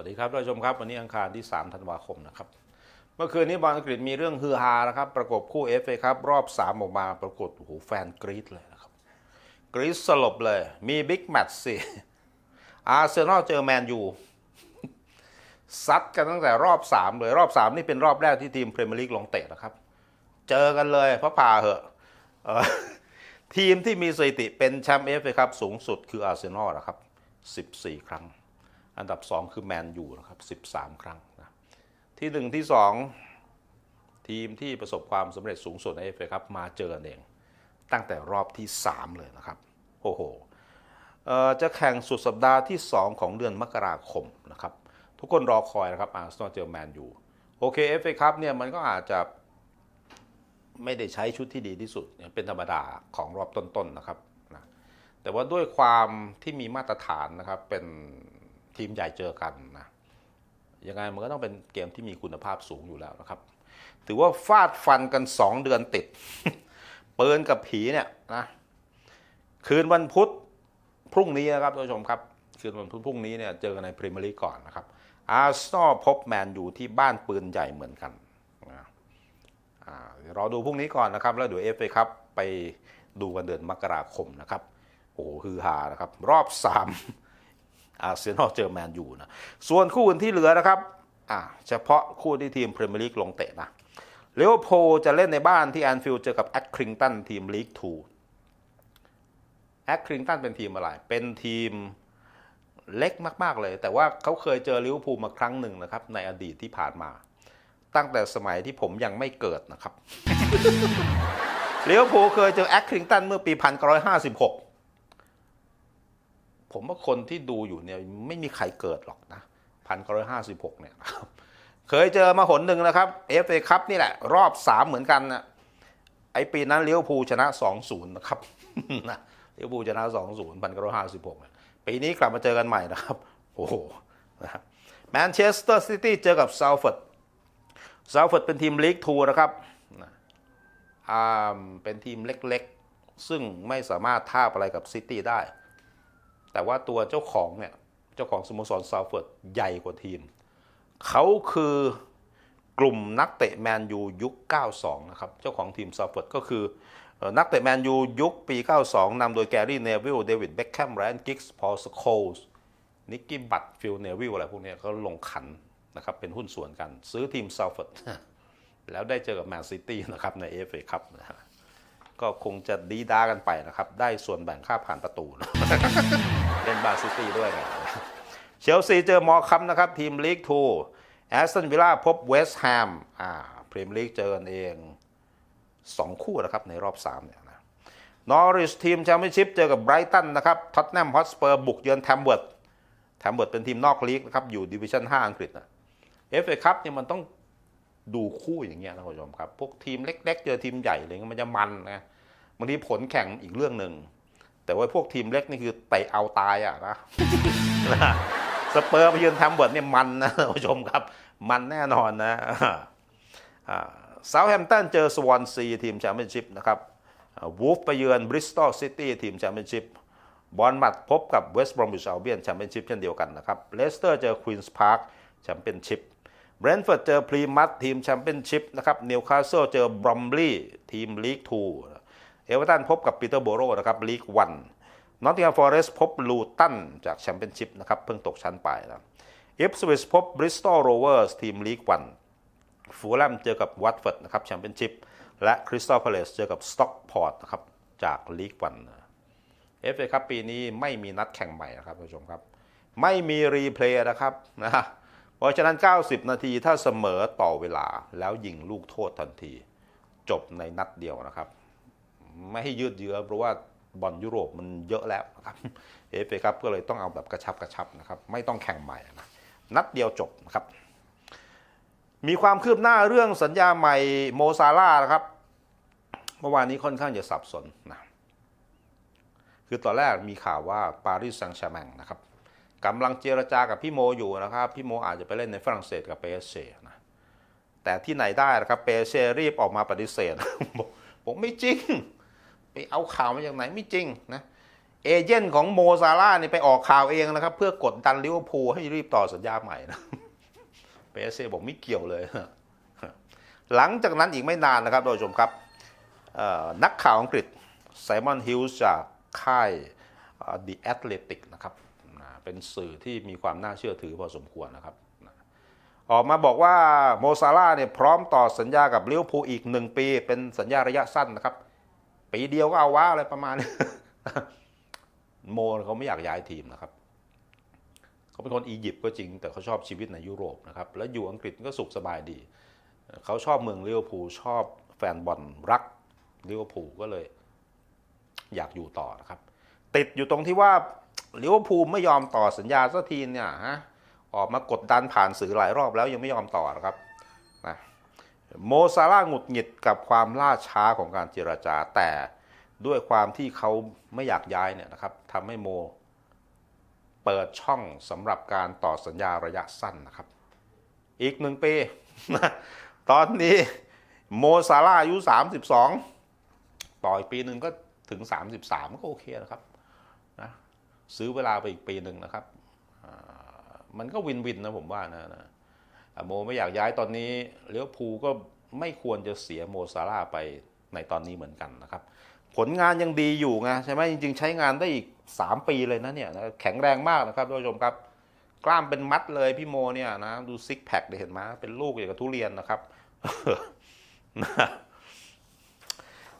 วัสดีครับท่านผู้ชมครับ วันนี้อังคารที่ 3 ธันวาคมนะครับ เมื่อคืนนี้บอลอังกฤษมีเรื่องฮือฮานะครับ ประกบคู่ FA ครับ รอบ 3 ออกมาปรากฏโอ้โหแฟนกรี๊ดเลยนะครับกรี๊ดสลบเลย มีบิ๊กแมตช์สิอาร์เซนอลเจอแมนยูซัดกันตั้งแต่รอบ 3 เลย รอบ 3 นี่เป็นรอบแรกที่ทีมพรีเมียร์ลีกลงเตะนะครับ เจอกันเลยพระพาเหอะทีมที่มีสถิติเป็นแชมป์เอฟเอครับสูงสุดคืออาร์เซนอลนะครับ 14 ครั้ง อันดับ 2 คือแมนยูนะครับ 13 ครั้งนะที่ 1 ที่ 2 ทีมที่ประสบความสำเร็จสูงสุดในเอฟเอครับมาเจอกันเอง ตั้งแต่รอบที่ 3 เลยนะครับโอ้โหจะแข่งสุดสัปดาห์ที่ 2 ของเดือนมกราคมนะครับ ทุกคนรอคอยนะครับอาร์เซนอลเจอแมนยูโอเคเอฟเอครับเนี่ยมันก็อาจจะไม่ได้ใช้ชุดที่ดีที่สุดเป็นธรรมดาของรอบต้นๆนะครับนะแต่ว่าด้วยความที่มีมาตรฐานนะครับเป็น ทีมใหญ่เจอกันนะยังไงมันก็ต้องเป็นเกมที่มีคุณภาพสูงอยู่แล้วนะครับ ถือว่าฟาดฟันกัน 2 เดือนติด เปินกับผีเนี่ยนะคืนวันพุธพรุ่งนี้นะครับท่านผู้ชมครับ คืนวันพุธพรุ่งนี้เนี่ยเจอกันในพรีเมียร์ลีกก่อนนะครับอาร์เซนอลพบแมนอยู่ที่บ้านปืนใหญ่เหมือนกันนะอ่าเดี๋ยวรอดูพรุ่งนี้ก่อนนะครับ แล้วเดี๋ยวเอฟเอครับไปดูกันเดือนมกราคมนะครับ โอ้โหฮือฮานะครับ รอบ 3 อาร์เซนอลเจอแมนยูนะส่วนคู่อื่นที่เหลือนะครับอ่าเฉพาะคู่ที่ทีมพรีเมียร์ลีกลงเตะนะเลโอโพจะเล่นในบ้านที่แอนฟิลด์เจอกับแอคคริงตันทีมลีก2แอคคริงตันเป็นทีมอะไร เป็นทีมเล็กมาก ๆ เลย แต่ว่าเขาเคยเจอลิเวอร์พูลมาครั้งหนึ่งนะครับ ในอดีตที่ผ่านมา ตั้งแต่สมัยที่ผมยังไม่เกิดนะครับลิเวอร์พูลเคยเจอแอคคริงตันเมื่อปี 1956 ผมว่าคนที่ดูอยู่เนี่ยไม่มีใครเกิดหรอกนะ1956เนี่ยนะครับหกเนี่ยเคยเจอมาหนหนึ่งนะครับ FA คัพนี่แหละ รอบ3เหมือนกันนะไอปีนั้นเลิเวอร์พูชนะ2-0นย์นะครับเลี้ยวภูชนะลิเวอร์พูลชนะ2-0 1956เนี่ยปีนี้กลับมาเจอกันใหม่นะครับ โอ้โหนะครับแมนเชสเตอร์ซิตี้เจอกับซา f ฟอร์ดซา f ฟอร์ดเป็นทีมลีกทูนะครับอ่าเป็นทีมเล็กๆ ซึ่งไม่สามารถทาอะไรกับซิตี้ได้ แต่ว่าตัวเจ้าของเนี่ย เจ้าของสโมสรซา f ฟอร์ดใหญ่กว่าทีม เขาคือกลุ่มนักเตะแมนยูยุค 92 นะครับ เจ้าของทีมซา f ฟอร์ดก็คือนักเตะแมนยูยุคปี 92 นำโดยแกรี่เนวิลเดวิดเบ็คแคมแรนกิกส์พอลสโคลส์นิกกี้บัตฟิลเนวิลอะไรพวกนี้เขาลงขันนะครับเป็นหุ้นส่วนกัน ซื้อทีมซา f ฟอร์ดแล้วได้เจอกับแมนซิตี้นะครับในเอฟเอครับนะฮะ ก็คงจะดีด้ากันไปนะครับ ได้ส่วนแบ่งค่าผ่านประตูนะเล่นบาร์ซิตี้ด้วยนะเชลซีเจอมอคัมนะครับ ทีมลีกทูแอสตันวิลล่าพบเวสต์แฮมอ่าพรีเมียร์ลีกเจอกันเอง 2 คู่นะครับในรอบ3เนี่ยนะนอริชทีมแชมเปี้ยนชิพเจอกับไบรตันนะครับท็อตแนมฮอตสเปอร์บุกเยือนแทมเบิร์ดแทมเบิร์ดเป็นทีมนอกลีกนะครับอยู่ดิวิชั่น 5 อังกฤษนะเอฟเอคัพเนี่ยมันต้อง ดูคู่อย่างเงี้ยนะคุณผู้ชมครับ พวกทีมเล็ก ๆ เจอทีมใหญ่อะไรเงี้ยมันจะมันนะบางทีผลแข่งอีกเรื่องหนึ่งแต่ว่าพวกทีมเล็กนี่คือเตะเอาตายอะนะสเปอร์ไปยืนทมเบิร์ดเนี่ยมันนะท่านผู้ชมครับ มันแน่นอนนะเซาท์แฮมป์ตันเจอสวอนซีทีมแชมเปี้ยนชิพนะครับวูฟไปเยือนบริสตอลซิตี้ทีมแชมเปี้ยนชิพบอลมัดพบกับเวสต์บรอมวิชอัลเบียนแชมเปี้ยนชิพเช่นเดียวกันนะครับเลสเตอร์เจอควีนส์พาร์คแชมเปี้ยนชิพ เบรนท์ฟอร์ดเจอพรีมัตทีมแชมเปี้ยนชิพนะครับนิวคาสเซิลเจอบรอมลีย์ทีมลีกทูเอเวอร์ตันพบกับปีเตอร์โบโรนะครับลีกวันนอตติงแฮมฟอเรสต์พบลูตันจากแชมเปี้ยนชิพนะครับเพิ่งตกชั้นไปนะอิฟสวิสพบบริสตอลโรเวอร์สทีมลีกวันฟูลแลมเจอกับวัตฟอร์ดนะครับแชมเปี้ยนชิพและคริสตัลพาเลสเจอกับสต็อกพอร์ตนะครับจากลีกวันเอฟเอครับปีนี้ไม่มีนัดแข่งใหม่นะครับท่านผู้ชมครับ ไม่มีรีเพลย์นะครับนะ เพราะฉะนั้น 90 นาทีถ้าเสมอต่อเวลาแล้วยิงลูกโทษทันที จบในนัดเดียวนะครับ ไม่ให้ยืดเยื้อเพราะว่าบอลยุโรปมันเยอะแล้วนะครับเอฟเอครับก็เลยต้องเอาแบบกระชับกระชับนะครับ ไม่ต้องแข่งใหม่นะนัดเดียวจบนะครับ มีความคืบหน้าเรื่องสัญญาใหม่โมซาร่านะครับเมื่อวานนี้ค่อนข้างจะสับสนนะคือตอนแรกมีข่าวว่าปารีสแซงต์แชร์แมงนะครับ กำลังเจรจากับพี่โมอยู่นะครับ พี่โมอาจจะไปเล่นในฝรั่งเศสกับเปเชนะแต่ที่ไหนได้นะครับเปเชรีบออกมาปฏิเสธบอกบอกไม่จริง ไปเอาข่าวมาจากไหนไม่จริงนะเอเจนต์ของโมซาร่านี่ไปออกข่าวเองนะครับ เพื่อกดดันลิเวอร์พูลให้รีบต่อสัญญาใหม่นะเปเซ่บอกไม่เกี่ยวเลย หลังจากนั้นอีกไม่นานนะครับท่านผู้ชมครับนักข่าวอังกฤษไซมอนฮิลส์จากค่าย The Athletic นะครับ เป็นสื่อที่มีความน่าเชื่อถือพอสมควรนะครับ ออกมาบอกว่าโมซาร่าเนี่ยพร้อมต่อสัญญากับลิเวอร์พูลอีกหนึ่งปี เป็นสัญญาระยะสั้นนะครับ ปีเดียวก็เอาว่าอะไรประมาณนี้โมเขาไม่อยากย้ายทีมนะครับเขาเป็นคนอียิปต์ก็จริง แต่เขาชอบชีวิตในยุโรปนะครับ แล้วอยู่อังกฤษก็สุขสบายดี เขาชอบเมืองลิเวอร์พูลชอบแฟนบอลรักลิเวอร์พูลก็เลย อยากอยู่ต่อนะครับ ติดอยู่ตรงที่ว่า ลิเวอร์พูลไม่ยอมต่อสัญญาสักทีเนี่ยฮะออกมากดดันผ่านสื่อหลายรอบแล้วยังไม่ยอมต่อนะครับนะโมซาร่าหงุดหงิดกับความล่าช้าของการเจรจาแต่ด้วยความที่เขาไม่อยากย้ายเนี่ยนะครับทำให้โมเปิดช่องสำหรับการต่อสัญญาระยะสั้นนะครับ อีกหนึ่งปี ตอนนี้โมซาร่าอายุ 32 ต่ออีกปีหนึ่งก็ถึง 33 ก็โอเคนะครับ ซื้อเวลาไปอีกปีหนึ่งนะครับ มันก็วินวินนะผมว่านะนะโมไม่อยากย้ายตอนนี้เลี้ยวภูก็ไม่ควรจะเสียโมซาร่าไปในตอนนี้เหมือนกันนะครับ ผลงานยังดีอยู่ไงใช่ไหมจริง ๆ ใช้งานได้อีก 3 ปีเลยนะเนี่ยนะแข็งแรงมากนะครับท่านผู้ชมครับ กล้ามเป็นมัดเลยพี่โมเนี่ยนะ ดูซิกแพคเห็นไหมเป็นลูกอย่างกับทุเรียนนะครับ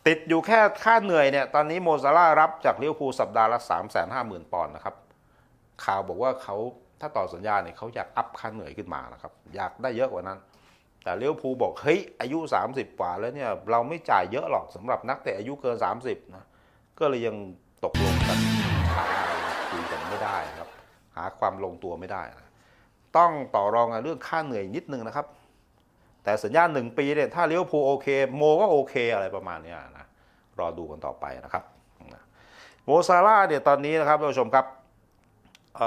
ติดอยู่แค่ค่าเหนื่อยเนี่ยตอนนี้โมซาร่ารับจากลิเวอร์พูลสัปดาห์ละ3 5 0 0 0 0 ปอนด์นะครับ ข่าวบอกว่าเขาถ้าต่อสัญญาเนี่ยเขาอยากอัพค่าเหนื่อยขึ้นมานะครับ อยากได้เยอะกว่านั้น แต่เลิเวอร์พูบอกเฮ้ยอายุ 30 กว่าแล้วเนี่ยเราไม่จ่ายเยอะหรอกสำหรับนักเตะอายุเกิน 30นะก็เลยยังตกลงกันช้าคุยกันไม่ได้ครับ หาความลงตัวไม่ได้นะต้องต่อรองกันเรื่องค่าเหนื่อยนิดนึงนะครับ แต่สัญญาหนึ่งปีเนี่ยถ้าเลิเวพูโอเค โมก็โอเคอะไรประมาณนี้นะรอดูกันต่อไปนะครับโมซาร่าเนี่ยตอนนี้นะครับท่านผู้ชมครับเ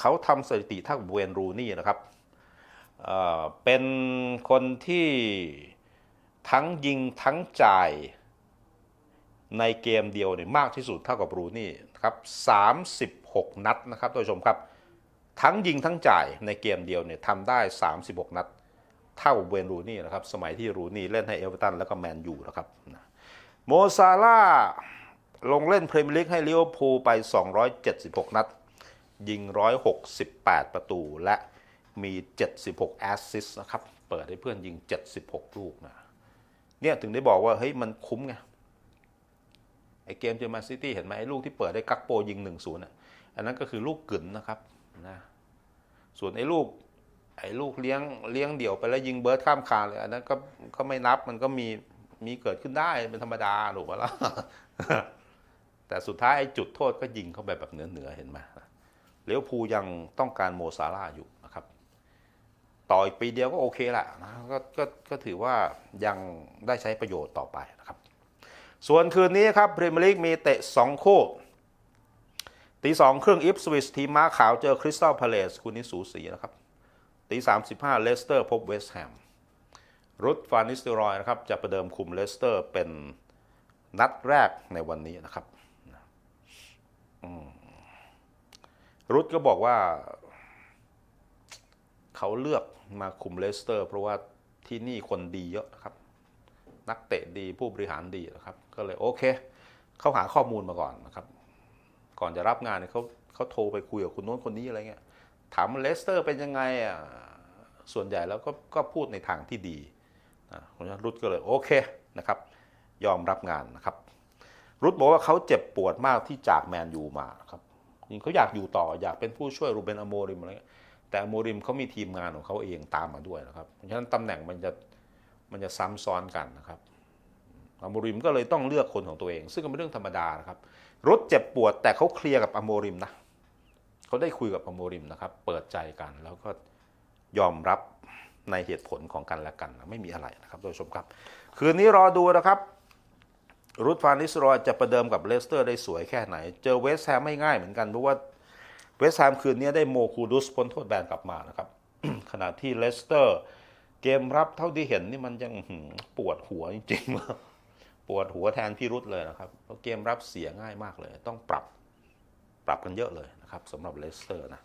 เขาทำสถิติท่ากับเวนรูนี่นะครับเเป็นคนที่ทั้งยิงทั้งจ่ายในเกมเดียวเนี่ยมากที่สุดเท่ากับรูนี่ครับ36 นัดนะครับท่านผู้ชมครับ ทั้งยิงทั้งจ่ายในเกมเดียวเนี่ยทำได้ 36 นัด เท่าเวนรูนี่นะครับสมัยที่รูนี่เล่นให้เอเวอร์ตันแล้วก็แมนยูนะครับโมซาร่าลงเล่นพรีเมียร์ลีกให้ลิเวอร์พูลไป 276 นัด ยิง 168 ประตูและมี 76 แอสซิสต์นะครับ เปิดให้เพื่อนยิง 76 ลูกนะเนี่ยถึงได้บอกว่า เฮ้ย มันคุ้มไง ไอเกมเจอแมนซิตี้เห็นไหมไอลูกที่เปิดได้กักโปยิง 1-0อะอันนั้นก็คือลูกกึ่นนะครับนะส่วนไอ้ลูก ไอ้ลูกเลี้ยงเลี้ยงเดี่ยวไปแล้วยิงเบิร์ดข้ามคานเลยอันนั้นก็ก็ไม่นับมันก็มีมีเกิดขึ้นได้เป็นธรรมดาถูกปะล่ะแต่สุดท้ายไอ้จุดโทษก็ยิงเข้าไปแบบเหนือเหนือเห็นไหมเลี้ยวภูยังต้องการโมซาร่าอยู่นะครับ ต่ออีกปีเดียวก็โอเคแหละนะก็ก็ก็ถือว่ายังได้ใช้ประโยชน์ต่อไปนะครับ ส่วนคืนนี้ครับพรีเมียร์ลีกมีเตะ 2 คู่ตีสองครึ่งอิฟสวิสทีมม้าขาวเจอคริสตัลพาเลสคู่นี้สูสีนะครับ ตีสามสิบห้าเลสเตอร์พบเวสต์แฮมรุดฟานิสเตอรอยนะครับจะประเดิมคุมเลสเตอร์เป็นนัดแรกในวันนี้นะครับรุดก็บอกว่า เขาเลือกมาคุมเลสเตอร์ เพราะว่าที่นี่คนดีเยอะนะครับ นักเตะดีผู้บริหารดีนะครับ ก็เลยโอเค เขาหาข้อมูลมาก่อนนะครับ ก่อนจะรับงานเนี่ยเขาเขาโทรไปคุยกับคนโน้นคนนี้อะไรเงี้ยถามเลสเตอร์เป็นยังไงอะ ส่วนใหญ่แล้วก็ก็พูดในทางที่ดีนะเพราะฉะนั้นรุดก็เลยโอเคนะครับ ยอมรับงานนะครับ รุดบอกว่าเขาเจ็บปวดมากที่จากแมนยูมาครับจริงเขาอยากอยู่ต่ออยากเป็นผู้ช่วยรูเบนอโมริมอะไรเงี้ยแต่อโมริมเขามีทีมงานของเขาเองตามมาด้วยนะครับ เพราะฉะนั้นตำแหน่งมันจะมันจะซ้ำซ้อนกันนะครับอโมริมก็เลยต้องเลือกคนของตัวเอง ซึ่งก็เป็นเรื่องธรรมดานะครับรุดเจ็บปวดแต่เขาเคลียร์กับอโมริมนะเขาได้คุยกับอโมริมนะครับ เปิดใจกันแล้วก็ ยอมรับในเหตุผลของกันและกันไม่มีอะไรนะครับโดยชมครับ คืนนี้รอดูนะครับรุดฟานิสรอยจะประเดิมกับเลสเตอร์ได้สวยแค่ไหน เจอเวสต์แฮมไม่ง่ายเหมือนกัน เพราะว่าเวสต์แฮมคืนนี้ได้โมคูดุสพ้นโทษแบนกลับมานะครับ ขณะที่เลสเตอร์ เกมรับเท่าที่เห็นนี่มันยังปวดหัวจริงๆ ปวดหัวแทนพี่รุดเลยนะครับเพราะเกมรับเสียง่ายมากเลย ต้องปรับปรับกันเยอะเลยนะครับสำหรับเลสเตอร์นะ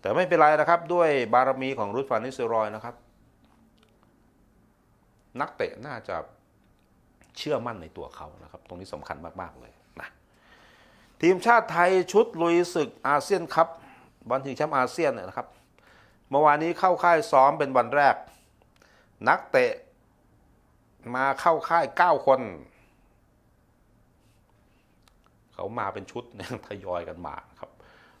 แต่ไม่เป็นไรนะครับด้วยบารมีของรุดฟานิสเซรอยนะครับ นักเตะน่าจะเชื่อมั่นในตัวเขานะครับ ตรงนี้สำคัญมาก ๆ เลยนะทีมชาติไทยชุดลุยศึกอาเซียนคัพบอลชิงแชมป์อาเซียนเนี่ยนะครับเมื่อวานนี้เข้าค่ายซ้อมเป็นวันแรก นักเตะมาเข้าค่าย 9 คน เขามาเป็นชุดทยอยกันมาครับ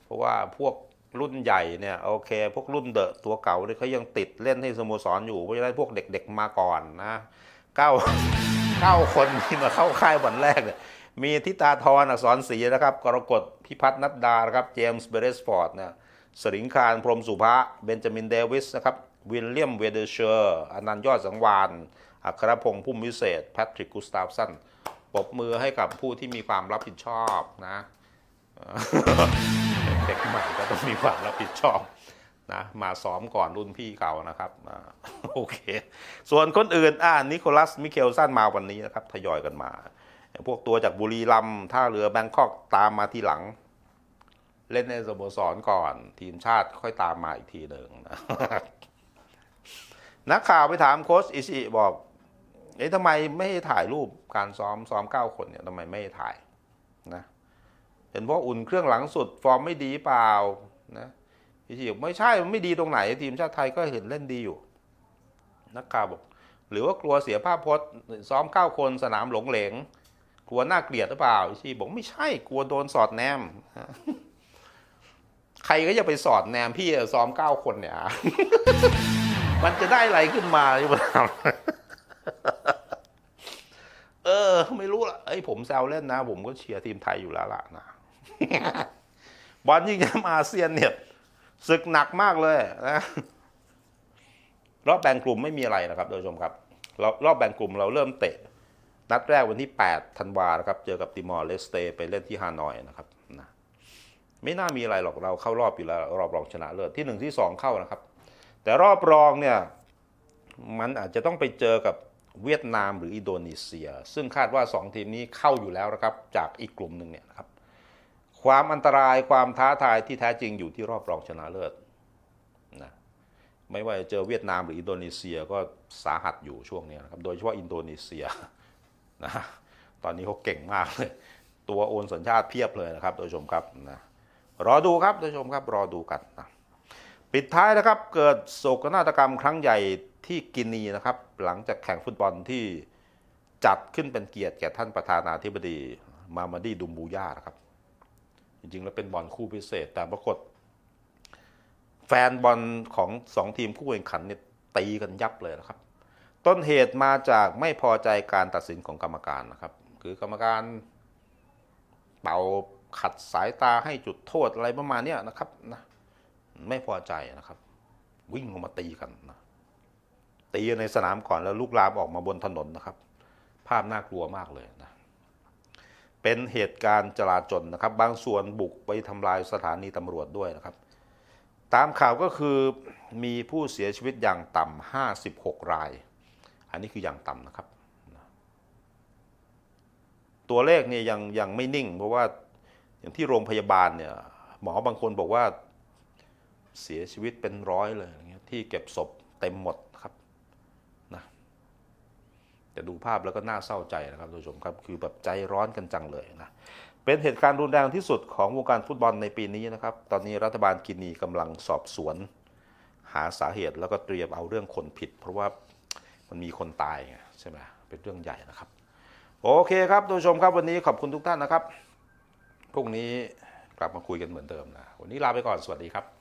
เพราะว่าพวก รุ่นใหญ่เนี่ยโอเค พวกรุ่นเดอะตัวเก่าเนี่ยเขายังติดเล่นให้สโมสรอยู่เพราะฉะนั้นพวกเด็กๆมาก่อนนะเก้าเก้าคนที่มาเข้าค่ายวันแรกเนี่ยมีทิตาทรอักษรศรีนะครับ กรกฎพิพัฒน์นัดดานะครับ เจมส์เบรสฟอร์ดเนี่ยสริงคารพรมสุภะเบนจามินเดวิสนะครับวิลเลียมเวเดเชอร์อนันต์ยอดสังวานอัครพงษ์พุ่มวิเศษ แพทริกกุสตาฟสันปรบมือให้กับผู้ที่มีความรับผิดชอบนะ เด็กใหม่ก็ต้องมีความรับผิดชอบนะมาซ้อมก่อนรุ่นพี่เก่านะครับโอเค ส่วนคนอื่นอ่านิโคลัสมิเคลสันมาวันนี้นะครับทยอยกันมา พวกตัวจากบุรีรัมย์ท่าเรือแบงคอกตามมาทีหลัง เล่นในสโมสรก่อน ทีมชาติค่อยตามมาอีกทีหนึ่งนะนักข่าวไปถามโค้ชอิชิบอกเอ๊ะทำไมไม่ถ่ายรูปการซ้อมซ้อมเก้าคนเนี่ยทำไมไม่ถ่ายนะ เห็นว่าอุ่นเครื่องหลังสุดฟอร์มไม่ดีเปล่านะอิชิบอกไม่ใช่มันไม่ดีตรงไหน ทีมชาติไทยก็เห็นเล่นดีอยู่ นักข่าวบอก หรือว่ากลัวเสียภาพพจน์ซ้อมเก้าคนสนามหลงเหลง กลัวน่าเกลียดหรือเปล่าอิชิบอกไม่ใช่กลัวโดนสอดแนมใครก็จะไปสอดแนมพี่ซ้อมเก้าคนเนี่ย มันจะได้อะไรขึ้นมาหรือเปล่าเออ ไม่รู้ละไอ้ผมแซวเล่นนะ ผมก็เชียร์ทีมไทยอยู่แล้วล่ะนะ บอลยิงแชมป์อาเซียนเนี่ยศึกหนักมากเลยนะรอบแบ่งกลุ่มไม่มีอะไรนะครับโดยชมครับรอบรอบแบ่งกลุ่มเราเริ่มเตะ นัดแรกวันที่ 8 ธันวานะครับ เจอกับติมอร์เลสเตไปเล่นที่ฮานอยนะครับนะไม่น่ามีอะไรหรอกเราเข้ารอบอยู่แล้วรอบรองชนะเลิศที่ 1 ที่ 2 เข้านะครับ แต่รอบรองเนี่ยมันอาจจะต้องไปเจอกับเวียดนามหรืออินโดนีเซีย ซึ่งคาดว่า 2 ทีมนี้เข้าอยู่แล้วนะครับ จากอีกกลุ่มหนึ่งเนี่ยนะครับ ความอันตรายความท้าทายที่แท้จริงอยู่ที่รอบรองชนะเลิศนะไม่ว่าจะเจอเวียดนามหรืออินโดนีเซียก็สาหัสอยู่ช่วงนี้นะครับ โดยเฉพาะอินโดนีเซียนะตอนนี้เขาเก่งมากเลย ตัวโอนสัญชาติเพียบเลยนะครับโดยชมครับนะรอดูครับโดยชมครับรอดูกันนะปิดท้ายนะครับเกิดโศกนาฏกรรมครั้งใหญ่ที่กินีนะครับ หลังจากแข่งฟุตบอลที่จัดขึ้นเป็นเกียรติแก่ท่านประธานาธิบดีมามาดีดุมบูย่านะครับ ริงๆ แล้วเป็นบอลคู่พิเศษ แต่ปรากฏ แฟนบอลของสองทีมคู่แข่งขันเนี่ยตีกันยับเลยนะครับ ต้นเหตุมาจากไม่พอใจการตัดสินของกรรมการนะครับ คือกรรมการเป่าขัดสายตาให้จุดโทษอะไรประมาณเนี้ยนะครับนะไม่พอใจนะครับ วิ่งลงมาตีกันนะตีในสนามก่อนแล้วลุกลามออกมาบนถนนนะครับ ภาพน่ากลัวมากเลยนะ เป็นเหตุการณ์จลาจลนะครับ บางส่วนบุกไปทำลายสถานีตำรวจด้วยนะครับ ตามข่าวก็คือมีผู้เสียชีวิตอย่างต่ำ56 ราย อันนี้คืออย่างต่ำนะครับ ตัวเลขเนี่ยยังยังไม่นิ่ง เพราะว่าอย่างที่โรงพยาบาลเนี่ยหมอบางคนบอกว่าเสียชีวิตเป็นร้อยเลยที่เก็บศพเต็มหมด แต่ดูภาพแล้วก็น่าเศร้าใจนะครับท่านผู้ชมครับคือแบบใจร้อนกันจังเลยนะเป็นเหตุการณ์รุนแรงที่สุดของวงการฟุตบอลในปีนี้นะครับตอนนี้รัฐบาลกินีกำลังสอบสวน หาสาเหตุแล้วก็เตรียมเอาเรื่องคนผิด เพราะว่ามันมีคนตายไงใช่ไหมเป็นเรื่องใหญ่นะครับโอเคครับท่านผู้ชมครับวันนี้ขอบคุณทุกท่านนะครับพรุ่งนี้กลับมาคุยกันเหมือนเดิมนะวันนี้ลาไปก่อนสวัสดีครับ